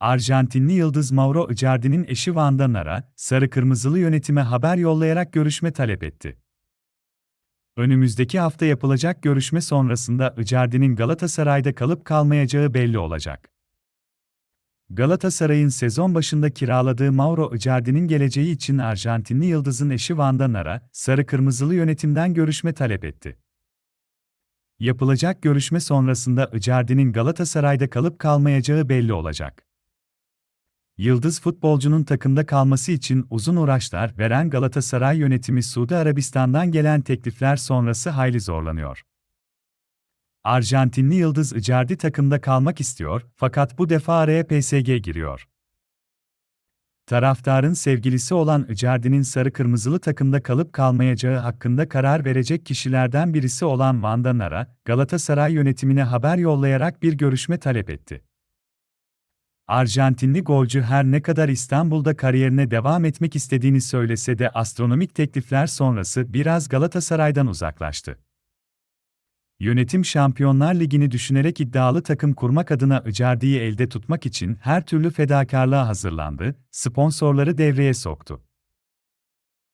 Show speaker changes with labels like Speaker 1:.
Speaker 1: Arjantinli yıldız Mauro Icardi'nin eşi Vanda Nara, sarı kırmızılı yönetime haber yollayarak görüşme talep etti. Önümüzdeki hafta yapılacak görüşme sonrasında Icardi'nin Galatasaray'da kalıp kalmayacağı belli olacak. Galatasaray'ın sezon başında kiraladığı Mauro Icardi'nin geleceği için Arjantinli yıldızın eşi Vanda Nara, sarı kırmızılı yönetimden görüşme talep etti. Yapılacak görüşme sonrasında Icardi'nin Galatasaray'da kalıp kalmayacağı belli olacak. Yıldız futbolcunun takımda kalması için uzun uğraşlar veren Galatasaray yönetimi Suudi Arabistan'dan gelen teklifler sonrası hayli zorlanıyor. Arjantinli yıldız Icardi takımda kalmak istiyor fakat bu defa araya PSG giriyor. Taraftarın sevgilisi olan Icardi'nin sarı kırmızılı takımda kalıp kalmayacağı hakkında karar verecek kişilerden birisi olan Vanda Nara, Galatasaray yönetimine haber yollayarak bir görüşme talep etti. Arjantinli golcü her ne kadar İstanbul'da kariyerine devam etmek istediğini söylese de astronomik teklifler sonrası biraz Galatasaray'dan uzaklaştı. Yönetim Şampiyonlar Ligi'ni düşünerek iddialı takım kurmak adına Icardi'yi elde tutmak için her türlü fedakarlığa hazırlandı, sponsorları devreye soktu.